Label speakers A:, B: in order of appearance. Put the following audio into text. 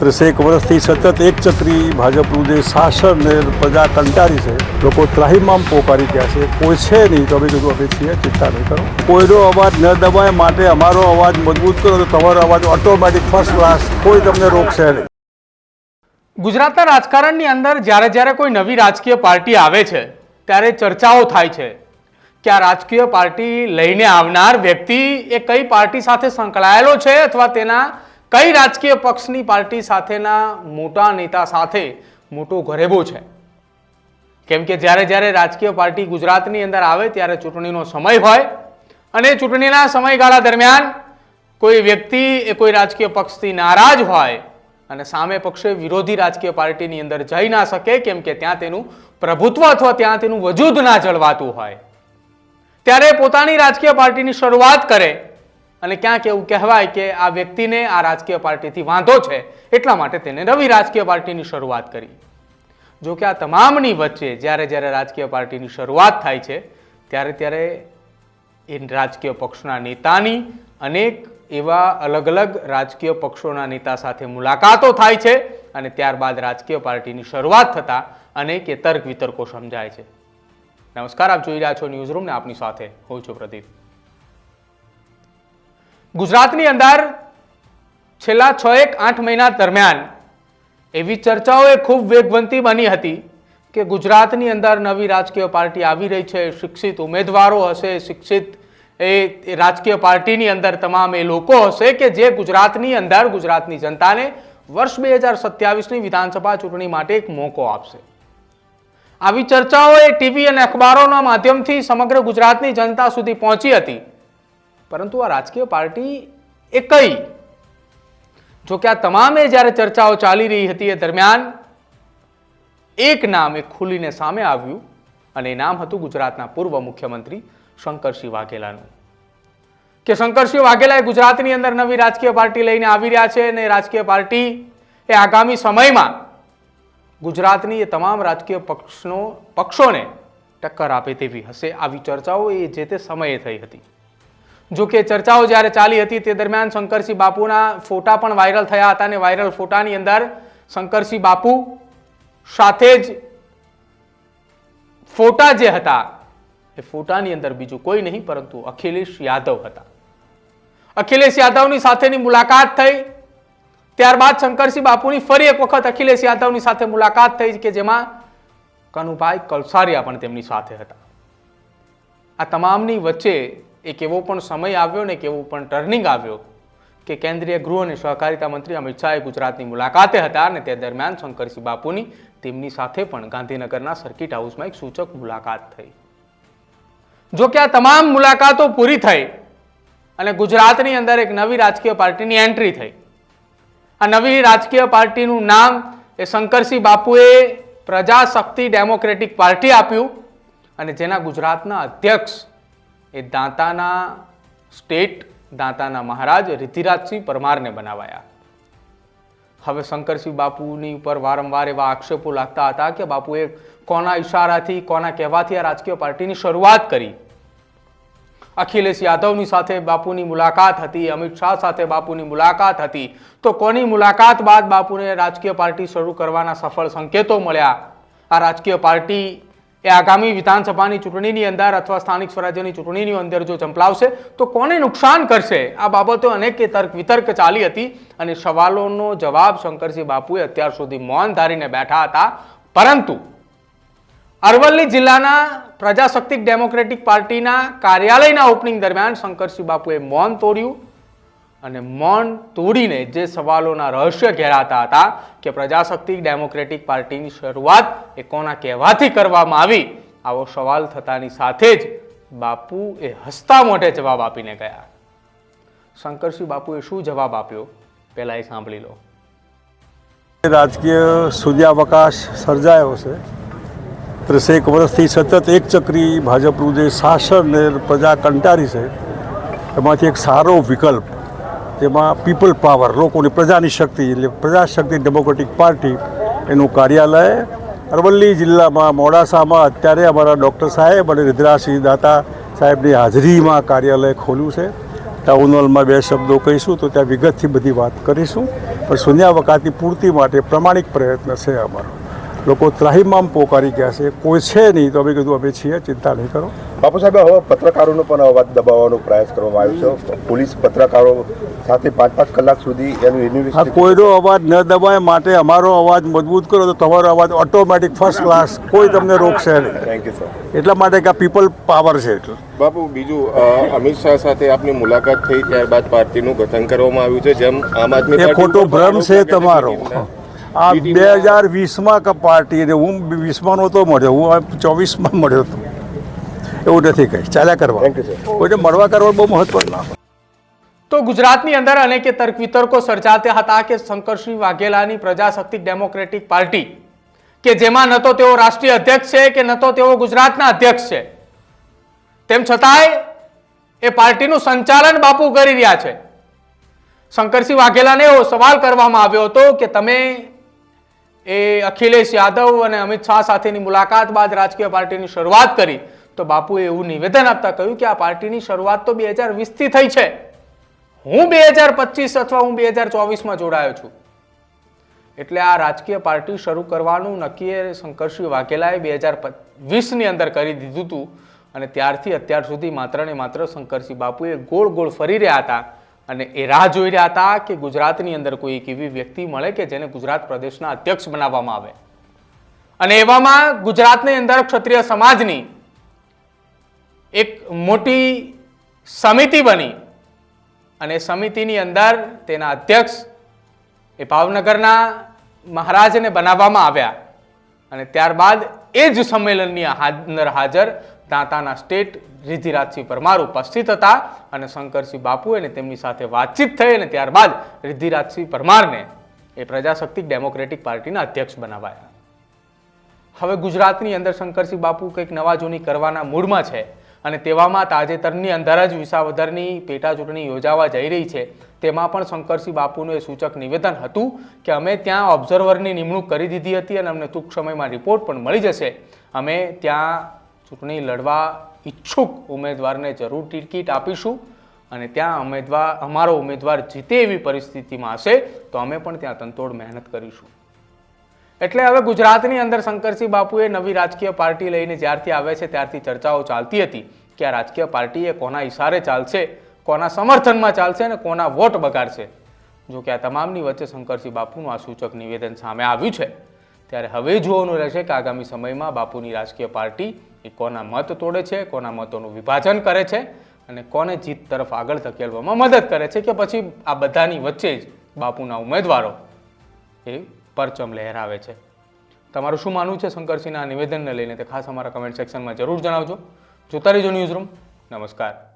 A: ત્રીસેક વર્ષથી સતત એક છત્રી ભાજપનું જે શાસન ને પ્રજા કંટાળી છે, લોકો ત્રાહિમામ પોકારી ગયા છે. કોઈ છે નહીં તો અમે કીધું અમે છીએ, ચિંતા નહીં કરો. કોઈનો અવાજ ન દબાય માટે અમારો અવાજ મજબૂત કરો તો તમારો અવાજ ઓટોમેટિક ફર્સ્ટ ક્લાસ કોઈ તમને રોકશે નહીં.
B: ગુજરાતના રાજકારણની અંદર જ્યારે જ્યારે કોઈ નવી રાજકીય પાર્ટી આવે છે, ત્યારે ચર્ચાઓ થાય છે કે આ રાજકીય પાર્ટી લઈને આવનાર વ્યક્તિ એ કઈ પાર્ટી સાથે સંકળાયેલો છે અથવા તેના કઈ રાજકીય પક્ષની પાર્ટી સાથેના મોટા નેતા સાથે મોટો ઘરેબો છે? કેમ કે જ્યારે જ્યારે રાજકીય પાર્ટી ગુજરાતની અંદર આવે ત્યારે ચૂંટણીનો સમય હોય અને ચૂંટણીના સમયગાળા દરમિયાન કોઈ વ્યક્તિ એ કોઈ રાજકીય પક્ષથી નારાજ હોય અને સામે પક્ષે વિરોધી રાજકીય પાર્ટીની અંદર જઈ ના શકે, કેમ કે ત્યાં તેનું પ્રભુત્વ અથવા ત્યાં તેનું વજૂદ ના જળવાતું હોય. ત્યારે પોતાની રાજકીય પાર્ટીની શરૂઆત કરે અને ક્યાંક એવું કહેવાય કે આ વ્યક્તિને આ રાજકીય પાર્ટીથી વાંધો છે, એટલા માટે તેને નવી રાજકીય પાર્ટીની શરૂઆત કરી. જો કે આ તમામની વચ્ચે જ્યારે જ્યારે રાજકીય પાર્ટીની શરૂઆત થાય છે, ત્યારે ત્યારે એ રાજકીય પક્ષના નેતાની અનેક એવા અલગ અલગ રાજકીય પક્ષોના નેતા સાથે મુલાકાતો થાય છે અને ત્યારબાદ રાજકીય પાર્ટીની શરૂઆત થતાં અનેક એ તર્ક વિતર્કો સમજાય છે. નમસ્કાર, આપ જોઈ રહ્યા છો ન્યૂઝ રૂમને, આપની સાથે હું છું પ્રદીપ. ગુજરાતની અંદર છેલ્લા છ એક આઠ મહિના દરમિયાન એવી ચર્ચાઓએ ખૂબ વેગવંતી બની હતી કે ગુજરાતની અંદર નવી રાજકીય પાર્ટી આવી રહી છે, શિક્ષિત ઉમેદવારો હશે, શિક્ષિત એ રાજકીય પાર્ટીની અંદર તમામ એ લોકો હશે કે જે ગુજરાતની અંદર, ગુજરાતની જનતાને વર્ષ બે હજાર સત્યાવીસની વિધાનસભા ચૂંટણી માટે એક મોકો આપશે. આવી ચર્ચાઓ એ ટીવી અને અખબારોના માધ્યમથી સમગ્ર ગુજરાતની જનતા સુધી પહોંચી હતી. પરંતુ આ રાજકીય પાર્ટી એ કઈ? જો કે આ તમામે જ્યારે ચર્ચાઓ ચાલી રહી હતી એ દરમિયાન એક નામ એ ખુલીને સામે આવ્યું અને એ નામ હતું ગુજરાતના પૂર્વ મુખ્યમંત્રી શંકરસિંહ વાઘેલાનું. કે શંકરસિંહ વાઘેલા એ ગુજરાતની અંદર નવી રાજકીય પાર્ટી લઈને આવી રહ્યા છે અને રાજકીય પાર્ટી એ આગામી સમયમાં ગુજરાતની એ તમામ રાજકીય પક્ષનો, પક્ષોને ટક્કર આપે તેવી હશે. આવી ચર્ચાઓ એ જે તે સમયે થઈ હતી. જો કે ચર્ચાઓ જ્યારે ચાલી હતી તે દરમિયાન શંકરસિંહ બાપુના ફોટા પણ વાયરલ થયા હતા અને વાયરલ ફોટાની અંદર શંકરસિંહ બાપુ સાથે જ ફોટા જે હતા, એ ફોટાની અંદર બીજું કોઈ નહીં, પરંતુ અખિલેશ યાદવ હતા. અખિલેશ યાદવની સાથેની મુલાકાત થઈ, ત્યારબાદ શંકરસિંહ બાપુની ફરી એક વખત અખિલેશ યાદવની સાથે મુલાકાત થઈ કે જેમાં કનુભાઈ કલસારિયા પણ તેમની સાથે હતા. આ તમામની વચ્ચે એક એવો પણ સમય આવ્યો ને એક એવો પણ ટર્નિંગ આવ્યો કે કેન્દ્રીય ગૃહ અને સહકારિતા મંત્રી અમિત શાહે ગુજરાતની મુલાકાતે હતા અને તે દરમિયાન શંકરસિંહ બાપુની તેમની સાથે પણ ગાંધીનગરના સર્કિટ હાઉસમાં એક સૂચક મુલાકાત થઈ. જો કે આ તમામ મુલાકાતો પૂરી થઈ અને ગુજરાતની અંદર એક નવી રાજકીય પાર્ટીની એન્ટ્રી થઈ. આ નવી રાજકીય પાર્ટીનું નામ એ શંકરસિંહ બાપુએ પ્રજાશક્તિ ડેમોક્રેટિક પાર્ટી આપ્યું અને જેના ગુજરાતના અધ્યક્ષ એ દાંતાના સ્ટેટ, દાંતાના મહારાજ રિધિરાજસિંહ પરમારને બનાવાયા. હવે શંકરસિંહ બાપુની ઉપર વારંવાર એવા આક્ષેપો લાગતા હતા કે બાપુએ કોના ઇશારાથી કોના કહેવાથી આ રાજકીય પાર્ટીની શરૂઆત કરી. અખિલેશ યાદવની સાથે બાપુની મુલાકાત હતી, અમિત શાહ સાથે બાપુની મુલાકાત હતી. તો કોની મુલાકાત બાદ બાપુને રાજકીય પાર્ટી શરૂ કરવાના સફળ સંકેતો મળ્યા? આ રાજકીય પાર્ટી એ આગામી વિધાનસભાની ચૂંટણીની અંદર અથવા સ્થાનિક સ્વરાજ્યની ચૂંટણીની અંદર જો ચંપલાવશે, તો કોને નુકસાન કરશે? આ બાબતો અનેક તર્ક વિતર્ક ચાલી હતી અને સવાલોનો જવાબ શંકરસિંહ બાપુએ અત્યાર સુધી મૌન ધારીને બેઠા હતા. પરંતુ અરવલ્લી જિલ્લાના પ્રજાશક્તિક ડેમોક્રેટિક પાર્ટીના કાર્યાલયના ઓપનિંગ દરમિયાન શંકરસિંહ બાપુએ મૌન તોડ્યું. અને મૌન તોડીને જે સવાલોના રહસ્ય ઘેરાતા હતા કે પ્રજાશક્તિ ડેમોક્રેટિક પાર્ટીની શરૂઆત એ કોના કહેવાથી કરવામાં આવી, આવો સવાલ થતાની સાથે જ બાપુ એ હસતા મોઢે જવાબ આપીને ગયા. શંકરસિંહ બાપુએ શું જવાબ આપ્યો? પહેલાં એ સાંભળી લો.
A: રાજકીય સૂર્યાવકાશ સર્જાયો છે. ત્રીસેક વર્ષથી સતત એક ચક્રી ભાજપનું જે શાસન ને પ્રજા કંટારી છે, એમાંથી એક સારો વિકલ્પ જેમાં પીપલ પાવર, લોકોની પ્રજાની શક્તિ, એટલે પ્રજાશક્તિ ડેમોક્રેટિક પાર્ટી એનું કાર્યાલય અરવલ્લી જિલ્લામાં મોડાસામાં અત્યારે અમારા ડૉક્ટર સાહેબ અને રિદ્રાસિંહ દાતા સાહેબની હાજરીમાં કાર્યાલય ખોલ્યું છે. ટાઉન હોલમાં બે શબ્દો કહીશું તો ત્યાં વિગતથી બધી વાત કરીશું. પણ શૂન્યાવકાશની પૂર્તિ માટે પ્રમાણિક પ્રયત્ન છે અમારો. લોકો ત્રાહિમામ પોકારી ગયા છે. કોઈ છે નહીં તો અમે કીધું અમે છીએ ચિંતા નહીં કરો.
C: બાપુ સાહેબ હવે પત્રકારોનો પણ અવાજ દબાવવાનો પ્રયાસ કરવામાં આવ્યો છે. પોલીસ પત્રકારો સાથે પાંચ પાંચ કલાક સુધી એનું ઇન્વેસ્ટ
A: કોઈનો અવાજ ન દબાય માટે અમારો અવાજ મજબૂત કરો તો તમારો અવાજ ઓટોમેટિક ફર્સ્ટ ક્લાસ કોઈ તમને રોકશે નહીં.
C: થેન્ક યુ સર
A: એટલા માટે કે આ પીપલ પાવર છે એટલે.
D: બાપુ બીજું અમિત શાહ સાથે આપની મુલાકાત થઈ ત્યારબાદ પાર્ટીનું ગઠન કરવામાં આવ્યું છે. જેમ આમ આદમી
A: ખોટો ભ્રમ છે તમારો. આ
D: બે
A: હજાર વીસમાં ક પાર્ટી ને હું વીસમાં નહોતો મળ્યો. હું ચોવીસમાં મળ્યો હતો. એવું નથી કંઈ. ચાલ્યા કરવા. કોઈને મળવા કરવા બહુ મહત્વ ના
B: તો ગુજરાતની અંદર અનેક તર્ક વિતર્કો સર્જાતા હતા કે શંકરસિંહ વાઘેલાની પ્રજાશક્તિ ડેમોક્રેટિક પાર્ટી કે જેમાં ન તો તેઓ રાષ્ટ્રીય અધ્યક્ષ છે કે ન તો તેઓ ગુજરાતના અધ્યક્ષ છે. તેમ છતાંય એ પાર્ટીનું સંચાલન બાપુ કરી રહ્યા છે. શંકરસિંહ વાઘેલાને એવો સવાલ કરવામાં આવ્યો હતો કે તમે એ અખિલેશ યાદવ અને અમિત શાહ સાથેની મુલાકાત બાદ રાજકીય પાર્ટીની શરૂઆત કરી, તો બાપુએ એવું નિવેદન આપતા કહ્યું કે આ પાર્ટીની શરૂઆત તો બે હજાર વીસથી થઈ છે. હું બે હજાર પચીસ અથવા હું બે હજાર ચોવીસમાં જોડાયો છું. એટલે આ રાજકીય પાર્ટી શરૂ કરવાનું નક્કી શંકરસિંહ વાઘેલાએ બે હજાર વીસની અંદર કરી દીધું હતું અને ત્યારથી અત્યાર સુધી માત્ર ને માત્ર શંકરસિંહ બાપુએ ગોળ ગોળ ફરી રહ્યા હતા. અને એ રાહ જોઈ રહ્યા હતા કે ગુજરાતની અંદર કોઈ એક એવી વ્યક્તિ મળે કે જેને ગુજરાત પ્રદેશના અધ્યક્ષ બનાવવામાં આવે. અને એવામાં ગુજરાતની અંદર ક્ષત્રિય સમાજની એક મોટી સમિતિ બની અને સમિતિની અંદર તેના અધ્યક્ષ એ ભાવનગરના મહારાજને બનાવવામાં આવ્યા. અને ત્યારબાદ એ જ સંમેલનની અંદર હાજર દાંતાના સ્ટેટ રિદ્ધિરાજસિંહ પરમાર ઉપસ્થિત હતા અને શંકરસિંહ બાપુ અને તેમની સાથે વાતચીત થઈ અને ત્યારબાદ રિદ્ધિરાજસિંહ પરમારને એ પ્રજાશક્તિ ડેમોક્રેટિક પાર્ટીના અધ્યક્ષ બનાવાયા. હવે ગુજરાતની અંદર શંકરસિંહ બાપુ કંઈક નવા જૂની કરવાના મૂડમાં છે અને તેવામાં તાજેતરની અંદર જ વિસાવદરની પેટા ચૂંટણી યોજાવા જઈ રહી છે. તેમાં પણ શંકરસિંહ બાપુનું એ સૂચક નિવેદન હતું કે અમે ત્યાં ઓબ્ઝર્વરની નિમણૂક કરી દીધી હતી અને અમને ટૂંક સમયમાં રિપોર્ટ પણ મળી જશે. અમે ત્યાં ચૂંટણી લડવા ઈચ્છુક ઉમેદવારને જરૂર ટિકિટ આપીશું અને ત્યાં ઉમેદવાર, અમારો ઉમેદવાર જીતે એવી પરિસ્થિતિમાં હશે, તો અમે પણ ત્યાં તંતોડ મહેનત કરીશું. એટલે હવે ગુજરાતની અંદર શંકરસિંહ બાપુએ નવી રાજકીય પાર્ટી લઈને જ્યારથી આવે છે, ત્યારથી ચર્ચાઓ ચાલતી હતી કે આ રાજકીય પાર્ટી એ કોના ઈશારે ચાલશે, કોના સમર્થનમાં ચાલશે અને કોના વોટ બગાડશે. જો કે આ તમામની વચ્ચે શંકરસિંહ બાપુનું આ સૂચક નિવેદન સામે આવ્યું છે. ત્યારે હવે જોવાનું રહેશે કે આગામી સમયમાં બાપુની રાજકીય પાર્ટી એ કોના મત તોડે છે, કોના મતોનું વિભાજન કરે છે અને કોને જીત તરફ આગળ ધકેલવામાં મદદ કરે છે કે પછી આ બધાની વચ્ચે જ બાપુના ઉમેદવારો એ પરચમ લહેરાવે છે. તમારું શું માનવું છે શંકરસિંહના નિવેદનને લઈને તે ખાસ અમારા કમેન્ટ સેક્શનમાં જરૂર જણાવજો. જોતા રહેજો ન્યૂઝ રૂમ નમસ્કાર.